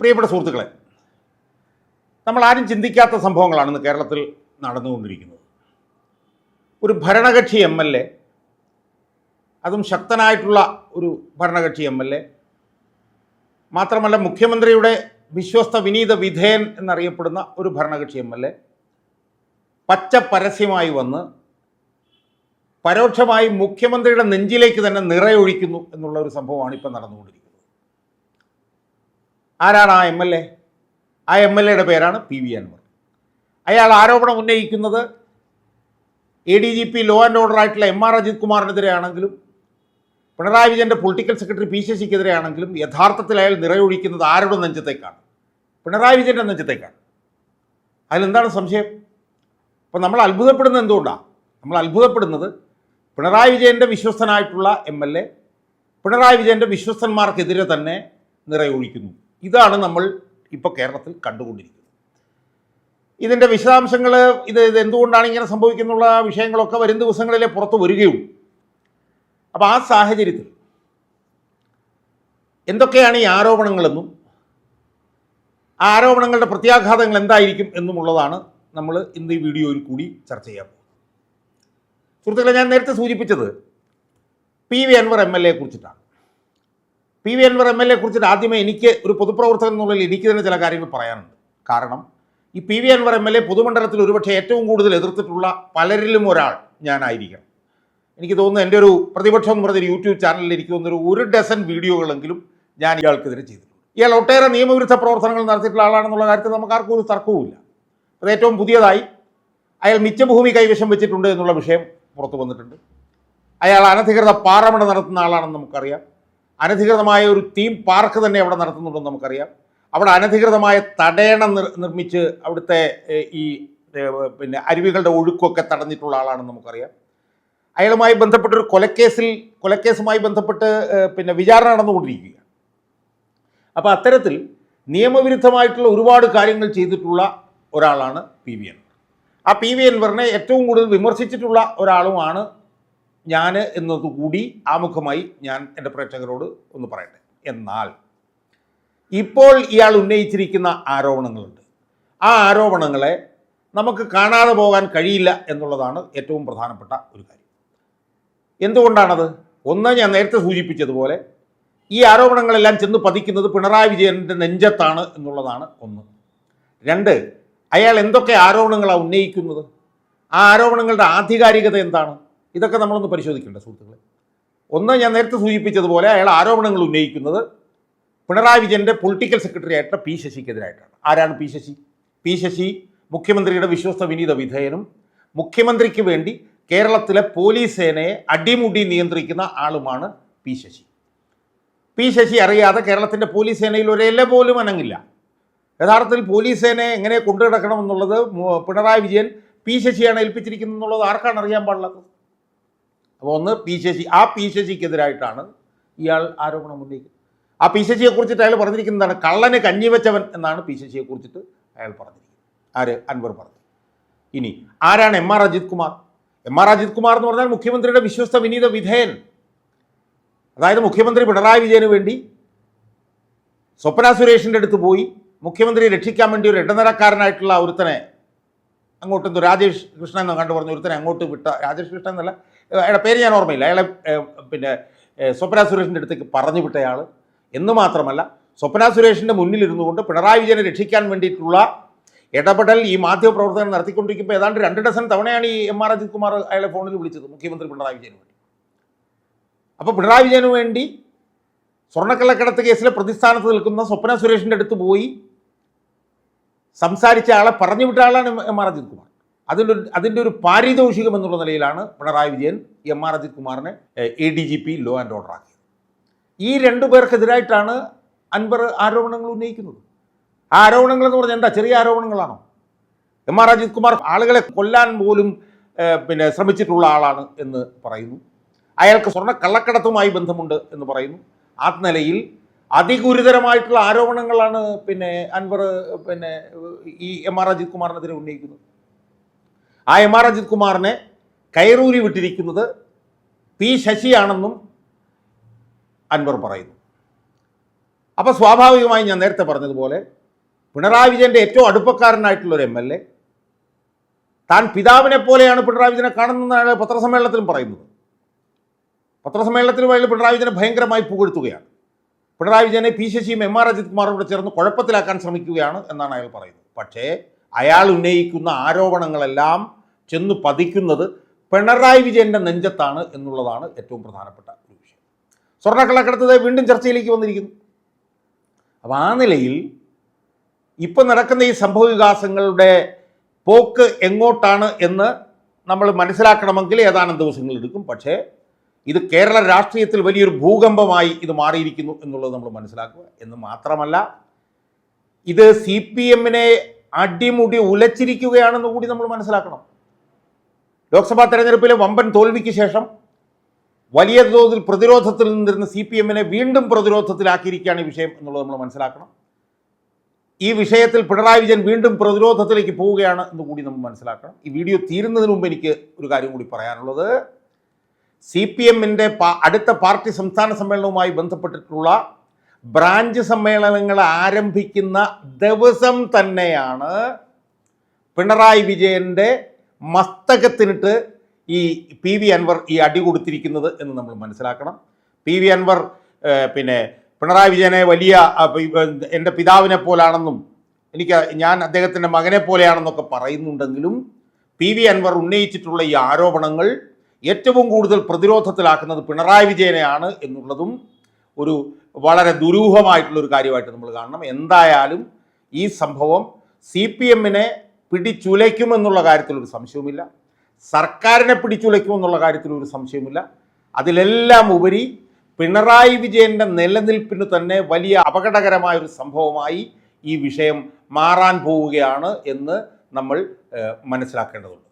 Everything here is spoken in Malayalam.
പ്രിയപ്പെട്ട സുഹൃത്തുക്കളെ നമ്മൾ ആരും ചിന്തിക്കാത്ത സംഭവങ്ങളാണ് ഇന്ന് കേരളത്തിൽ നടന്നുകൊണ്ടിരിക്കുന്നത്. ഒരു ഭരണകക്ഷി എം എൽ എ അതും ശക്തനായിട്ടുള്ള ഒരു ഭരണകക്ഷി എം എൽ എ മാത്രമല്ല മുഖ്യമന്ത്രിയുടെ വിശ്വസ്ത വിനീത വിധേയൻ എന്നറിയപ്പെടുന്ന ഒരു ഭരണകക്ഷി എം എൽ എ പച്ച പരസ്യമായി വന്ന് പരോക്ഷമായി മുഖ്യമന്ത്രിയുടെ നെഞ്ചിലേക്ക് തന്നെ നിറയൊഴിക്കുന്നു എന്നുള്ള ഒരു സംഭവമാണ് ഇപ്പം നടന്നുകൊണ്ടിരിക്കുന്നത്. ആരാണ് ആ എം എൽ എ? ആ എം എൽ എയുടെ പേരാണ് പി വി അൻവർ. അയാൾ ആരോപണം ഉന്നയിക്കുന്നത് A D G P law and order ആയിട്ടുള്ള എം ആർ അജിത് കുമാറിനെതിരെ ആണെങ്കിലും പിണറായി വിജയന്റെ പൊളിറ്റിക്കൽ സെക്രട്ടറി പി ശശിക്കെതിരെ ആണെങ്കിലും യഥാർത്ഥത്തിൽ അയാൾ നിറയൊഴിക്കുന്നത് ആരുടെ നെഞ്ചത്തേക്കാണ്? പിണറായി വിജയന്റെ നെഞ്ചത്തേക്കാണ്. അതിലെന്താണ് സംശയം? അപ്പം നമ്മൾ അത്ഭുതപ്പെടുന്നത് എന്തുകൊണ്ടാണ് നമ്മൾ അത്ഭുതപ്പെടുന്നത് പിണറായി വിജയന്റെ വിശ്വസ്തനായിട്ടുള്ള എം എൽ എ പിണറായി വിജയന്റെ വിശ്വസ്തന്മാർക്കെതിരെ തന്നെ നിറയൊഴിക്കുന്നു. ഇതാണ് നമ്മൾ ഇപ്പോൾ കേരളത്തിൽ കണ്ടുകൊണ്ടിരിക്കുന്നത്. ഇതിന്റെ വിശദാംശങ്ങൾ ഇത് ഇത് എന്തുകൊണ്ടാണ് ഇങ്ങനെ സംഭവിക്കുന്നുള്ള വിഷയങ്ങളൊക്കെ വരും ദിവസങ്ങളിലെ പുറത്ത് വരികയുള്ളൂ അപ്പോൾ ആ സാഹചര്യത്തിൽ എന്തൊക്കെയാണ് ഈ ആരോപണങ്ങളെന്നും ആ ആരോപണങ്ങളുടെ പ്രത്യാഘാതങ്ങൾ എന്തായിരിക്കും എന്നുമുള്ളതാണ് നമ്മൾ ഇന്ന് ഈ വീഡിയോയിൽ കൂടി ചർച്ച ചെയ്യാൻ പോകുന്നത്. സുഹൃത്തുക്കളെ ഞാൻ നേരത്തെ സൂചിപ്പിച്ചത് P V Anvar M L എയെ കുറിച്ചിട്ടാണ്. P V Anvar M L A കുറിച്ചിട്ട് ആദ്യമേ എനിക്ക് ഒരു പൊതുപ്രവർത്തകൻ എന്നുള്ളതിൽ എനിക്ക് തന്നെ ചില കാര്യങ്ങൾ പറയാനുണ്ട്. കാരണം ഈ P V Anvar M L A പൊതുമണ്ഡലത്തിൽ ഒരുപക്ഷെ ഏറ്റവും കൂടുതൽ എതിർത്തിട്ടുള്ള പലരിലും ഒരാൾ ഞാനായിരിക്കണം. എനിക്ക് തോന്നുന്നു എന്റെ ഒരു പ്രതിപക്ഷം എന്ന് പറഞ്ഞൊരു യൂട്യൂബ് ചാനലിൽ എനിക്ക് തോന്നുന്ന ഒരു ഡസൻ വീഡിയോകളെങ്കിലും ഞാൻ ഇയാൾക്കെതിരെ ചെയ്തിട്ടുണ്ട്. ഇയാൾ ഒട്ടേറെ നിയമവിരുദ്ധ പ്രവർത്തനങ്ങൾ നടത്തിയിട്ടുള്ള ആളാണെന്നുള്ള കാര്യത്തിൽ നമുക്ക് ആർക്കും ഒരു തർക്കവുമില്ല. അത് ഏറ്റവും പുതിയതായി അയാൾ മിച്ചഭൂമി കൈവശം വെച്ചിട്ടുണ്ട് എന്നുള്ള വിഷയം പുറത്തു വന്നിട്ടുണ്ട്. അയാൾ അനധികൃത പാറമട നടത്തുന്ന ആളാണെന്ന് നമുക്കറിയാം. അനധികൃതമായ ഒരു തീം പാർക്ക് തന്നെ അവിടെ നടത്തുന്നുണ്ടെന്ന് നമുക്കറിയാം. അവിടെ അനധികൃതമായ തടയണം നിർ നിർമ്മിച്ച് അവിടുത്തെ ഈ പിന്നെ അരുവികളുടെ ഒഴുക്കൊക്കെ തടഞ്ഞിട്ടുള്ള ആളാണെന്ന് നമുക്കറിയാം. അയാളുമായി ബന്ധപ്പെട്ടൊരു കൊലക്കേസിൽ കൊലക്കേസുമായി ബന്ധപ്പെട്ട് പിന്നെ വിചാരണ നടന്നുകൊണ്ടിരിക്കുകയാണ്. അപ്പോൾ അത്തരത്തിൽ നിയമവിരുദ്ധമായിട്ടുള്ള ഒരുപാട് കാര്യങ്ങൾ ചെയ്തിട്ടുള്ള ഒരാളാണ് പി വി അൻവർ. ആ പി വി അൻവറിനെ ഏറ്റവും കൂടുതൽ വിമർശിച്ചിട്ടുള്ള ഒരാളുമാണ് ഞാൻ എന്നതുകൂടി ആമുഖമായി ഞാൻ എന്റെ പ്രേക്ഷകരോട് ഒന്ന് പറയട്ടെ. എന്നാൽ ഇപ്പോൾ ഇയാൾ ഉന്നയിച്ചിരിക്കുന്ന ആരോപണങ്ങളുണ്ട്. ആ ആരോപണങ്ങളെ നമുക്ക് കാണാതെ പോകാൻ കഴിയില്ല എന്നുള്ളതാണ് ഏറ്റവും പ്രധാനപ്പെട്ട ഒരു കാര്യം. എന്തുകൊണ്ടാണത്? ഒന്ന് ഞാൻ നേരത്തെ സൂചിപ്പിച്ചതുപോലെ ഈ ആരോപണങ്ങളെല്ലാം ചെന്ന് പതിക്കുന്നത് പിണറായി വിജയന്റെ നെഞ്ചത്താണ് എന്നുള്ളതാണ് ഒന്ന്. രണ്ട് അയാൾ എന്തൊക്കെ ആരോപണങ്ങളാണ് ഉന്നയിക്കുന്നത്? ആ ആരോപണങ്ങളുടെ ആധികാരികത എന്താണ്? ഇതൊക്കെ നമ്മളൊന്ന് പരിശോധിക്കേണ്ട സുഹൃത്തുക്കളെ? ഒന്ന് ഞാൻ നേരത്തെ സൂചിപ്പിച്ചതുപോലെ അയാൾ ആരോപണങ്ങൾ ഉന്നയിക്കുന്നത് പിണറായി വിജയന്റെ പൊളിറ്റിക്കൽ സെക്രട്ടറി ആയിട്ടുള്ള പി ശശിക്കെതിരായിട്ടാണ്. ആരാണ് പി ശശി? പി ശശി മുഖ്യമന്ത്രിയുടെ വിശ്വസ്ത വിനീത വിധേയനും മുഖ്യമന്ത്രിക്ക് വേണ്ടി കേരളത്തിലെ പോലീസ് സേനയെ അടിമുടി നിയന്ത്രിക്കുന്ന ആളുമാണ് പി ശശി. പി ശശി അറിയാതെ കേരളത്തിന്റെ പോലീസ് സേനയിൽ ഒരു പോലും അനങ്ങില്ല. യഥാർത്ഥത്തിൽ പോലീസ് സേനയെ എങ്ങനെ കൊണ്ടു കിടക്കണമെന്നുള്ളത് പിണറായി വിജയൻ പി ശശിയാണ് ഏൽപ്പിച്ചിരിക്കുന്നത് എന്നുള്ളത് ആർക്കാണ് അറിയാൻ പാടുള്ളത് അപ്പോൾ ഒന്ന് പി ശശി ആ പി ശശിക്കെതിരായിട്ടാണ് ഇയാൾ ആരോപണം ഉന്നയിക്കുന്നത്. ആ പി ശശിയെ കുറിച്ചിട്ട് അയാൾ പറഞ്ഞിരിക്കുന്നതാണ് കള്ളനെ കഞ്ഞിവെച്ചവൻ എന്നാണ് പി ശശിയെ കുറിച്ചിട്ട് അയാൾ പറഞ്ഞിരിക്കുന്നത്. ആര്? അൻവർ പറഞ്ഞു. ഇനി ആരാണ് M R Ajith Kumar? M R Ajith Kumar എന്ന് പറഞ്ഞാൽ മുഖ്യമന്ത്രിയുടെ വിശ്വസ്ത വിനീത വിധേയൻ. അതായത് മുഖ്യമന്ത്രി പിണറായി വിജയന് വേണ്ടി സ്വപ്ന സുരേഷിന്റെ അടുത്ത് പോയി മുഖ്യമന്ത്രിയെ രക്ഷിക്കാൻ വേണ്ടി ഒരു ഇടനിലക്കാരനായിട്ടുള്ള ഒരുത്തനെ അങ്ങോട്ട് രാജേഷ് കൃഷ്ണൻ എന്ന് കണ്ടു പറഞ്ഞു ഒരുത്തനെ അങ്ങോട്ട് വിട്ട രാജേഷ് കൃഷ്ണൻ എന്നല്ല അയാളുടെ പേര് ഞാൻ ഓർമ്മയില്ല. അയാളെ പിന്നെ സ്വപ്ന സുരേഷിന്റെ അടുത്തേക്ക് പറഞ്ഞു വിട്ടയാൾ എന്ന് മാത്രമല്ല സ്വപ്ന സുരേഷിന്റെ മുന്നിലിരുന്നു കൊണ്ട് പിണറായി വിജയനെ രക്ഷിക്കാൻ വേണ്ടിയിട്ടുള്ള ഇടപെടൽ ഈ മാധ്യമപ്രവർത്തകൻ നടത്തിക്കൊണ്ടിരിക്കുമ്പോൾ ഏതാണ്ട് രണ്ട് ഡസൻ തവണയാണ് ഈ എം ആർ അജിത് കുമാർ അയാളെ ഫോണിൽ വിളിച്ചത് മുഖ്യമന്ത്രി പിണറായി വിജയന് വേണ്ടി. അപ്പോൾ പിണറായി വിജയന് വേണ്ടി സ്വർണക്കള്ളക്കടത്ത് കേസിലെ പ്രതിസ്ഥാനത്ത് നിൽക്കുന്ന സ്വപ്ന സുരേഷിന്റെ അടുത്ത് പോയി സംസാരിച്ച ആളെ പറഞ്ഞു വിട്ട ആളാണ് എം- ആർ അജിത് കുമാർ. അതിന്റെ അതിന്റെ ഒരു പാരിതോഷികം എന്നുള്ള നിലയിലാണ് പിണറായി വിജയൻ എം ആർ അജിത് കുമാറിനെ A D G P law and order ആക്കിയത്. ഈ രണ്ടു പേർക്കെതിരായിട്ടാണ് അൻവർ ആരോപണങ്ങൾ ഉന്നയിക്കുന്നത്. ആ ആരോപണങ്ങൾ എന്ന് പറഞ്ഞാൽ എന്താ? ചെറിയ ആരോപണങ്ങളാണോ? എം ആർ അജിത് കുമാർ ആളുകളെ കൊല്ലാൻ പോലും പിന്നെ ശ്രമിച്ചിട്ടുള്ള ആളാണ് എന്ന് പറയുന്നു. അയാൾക്ക് സ്വർണ കള്ളക്കടത്തുമായി ബന്ധമുണ്ട് എന്ന് പറയുന്നു. ആ നിലയിൽ അതിഗുരുതരമായിട്ടുള്ള ആരോപണങ്ങളാണ് പിന്നെ അൻവർ പിന്നെ ഈ എം ആർ അജിത് കുമാറിനെതിരെ ഉന്നയിക്കുന്നത്. ആ എം ആർ അജിത് കുമാറിനെ കയറൂരി വിട്ടിരിക്കുന്നത് പി ശശിയാണെന്നും അൻവർ പറയുന്നു. അപ്പോൾ സ്വാഭാവികമായി ഞാൻ നേരത്തെ പറഞ്ഞതുപോലെ പിണറായി വിജയന്റെ ഏറ്റവും അടുപ്പക്കാരനായിട്ടുള്ള ഒരു എം എൽ എ താൻ പിതാവിനെ പോലെയാണ് പിണറായി വിജയനെ കാണുന്നതെന്നാണ് പത്രസമ്മേളനത്തിലും പറയുന്നത്. പത്രസമ്മേളനത്തിന് വഴി പിണറായി വിജയനെ ഭയങ്കരമായി പുകഴ്ത്തുകയാണ്. പിണറായി വിജയനെ പി ശശിയും എം ആർ അജിത് കുമാറും കൂടെ ചേർന്ന് കുഴപ്പത്തിലാക്കാൻ ശ്രമിക്കുകയാണ് എന്നാണ് അയാൾ പറയുന്നത്. പക്ഷേ അയാൾ ഉന്നയിക്കുന്ന ആരോപണങ്ങളെല്ലാം ചെന്ന് പതിക്കുന്നത് പിണറായി വിജയന്റെ നെഞ്ചത്താണ് എന്നുള്ളതാണ് ഏറ്റവും പ്രധാനപ്പെട്ട ഒരു വിഷയം. സ്വർണക്കള്ളക്കടത്ത് വീണ്ടും ചർച്ചയിലേക്ക് വന്നിരിക്കുന്നു. അപ്പോൾ ആ നിലയിൽ ഇപ്പം നടക്കുന്ന ഈ സംഭവ വികാസങ്ങളുടെ പോക്ക് എങ്ങോട്ടാണ് എന്ന് നമ്മൾ മനസ്സിലാക്കണമെങ്കിൽ ഏതാനും ദിവസങ്ങൾ എടുക്കും. പക്ഷേ ഇത് കേരള രാഷ്ട്രീയത്തിൽ വലിയൊരു ഭൂകമ്പമായി ഇത് മാറിയിരിക്കുന്നു എന്നുള്ളത് നമ്മൾ മനസ്സിലാക്കുക എന്ന് മാത്രമല്ല ഇത് സി പി എമ്മിനെ അടിമുടി ഉലച്ചിരിക്കുകയാണെന്ന് കൂടി നമ്മൾ മനസ്സിലാക്കണം. ലോക്സഭാ തെരഞ്ഞെടുപ്പിലെ വമ്പൻ തോൽവിക്ക് ശേഷം വലിയ തോതിൽ പ്രതിരോധത്തിൽ നിന്നിരുന്ന സി പി എമ്മിനെ വീണ്ടും പ്രതിരോധത്തിലാക്കിയിരിക്കുകയാണ് ഈ വിഷയം എന്നുള്ളത് നമ്മൾ മനസ്സിലാക്കണം. ഈ വിഷയത്തിൽ പിണറായി വിജയൻ വീണ്ടും പ്രതിരോധത്തിലേക്ക് പോവുകയാണ് എന്ന് കൂടി നമ്മൾ മനസ്സിലാക്കണം. ഈ വീഡിയോ തീരുന്നതിന് മുമ്പ് എനിക്ക് ഒരു കാര്യം കൂടി പറയാനുള്ളത്. സി പി എമ്മിന്റെ അടുത്ത പാർട്ടി സംസ്ഥാന സമ്മേളനവുമായി ബന്ധപ്പെട്ടിട്ടുള്ള ബ്രാഞ്ച് സമ്മേളനങ്ങൾ ആരംഭിക്കുന്ന ദിവസം തന്നെയാണ് പിണറായി വിജയന്റെ മസ്തകത്തിനിട്ട് ഈ പി വി അൻവർ ഈ അടി കൊടുത്തിരിക്കുന്നത് എന്ന് നമ്മൾ മനസ്സിലാക്കണം. പി വി അൻവർ പിന്നെ പിണറായി വിജയനെ വലിയ എന്റെ പിതാവിനെ പോലാണെന്നും എനിക്ക് ഞാൻ അദ്ദേഹത്തിന്റെ മകനെ പോലെയാണെന്നൊക്കെ പറയുന്നുണ്ടെങ്കിലും പി വി അൻവർ ഉന്നയിച്ചിട്ടുള്ള ഈ ആരോപണങ്ങൾ ഏറ്റവും കൂടുതൽ പ്രതിരോധത്തിലാക്കുന്നത് പിണറായി വിജയനെയാണ് എന്നുള്ളതും ഒരു വളരെ ദുരൂഹമായിട്ടുള്ള ഒരു കാര്യമായിട്ട് നമ്മൾ കാണണം. എന്തായാലും ഈ സംഭവം സി പി എമ്മിനെ പിടിച്ചുലയ്ക്കുമെന്നുള്ള കാര്യത്തിലൊരു സംശയവുമില്ല. സർക്കാരിനെ പിടിച്ചുലയ്ക്കുമെന്നുള്ള കാര്യത്തിലൊരു സംശയവുമില്ല. അതിലെല്ലാം ഉപരി പിണറായി വിജയന്റെ നിലനിൽപ്പിന് തന്നെ വലിയ അപകടകരമായ ഒരു സംഭവമായി ഈ വിഷയം മാറാൻ പോവുകയാണ് എന്ന് നമ്മൾ മനസ്സിലാക്കേണ്ടതുണ്ട്.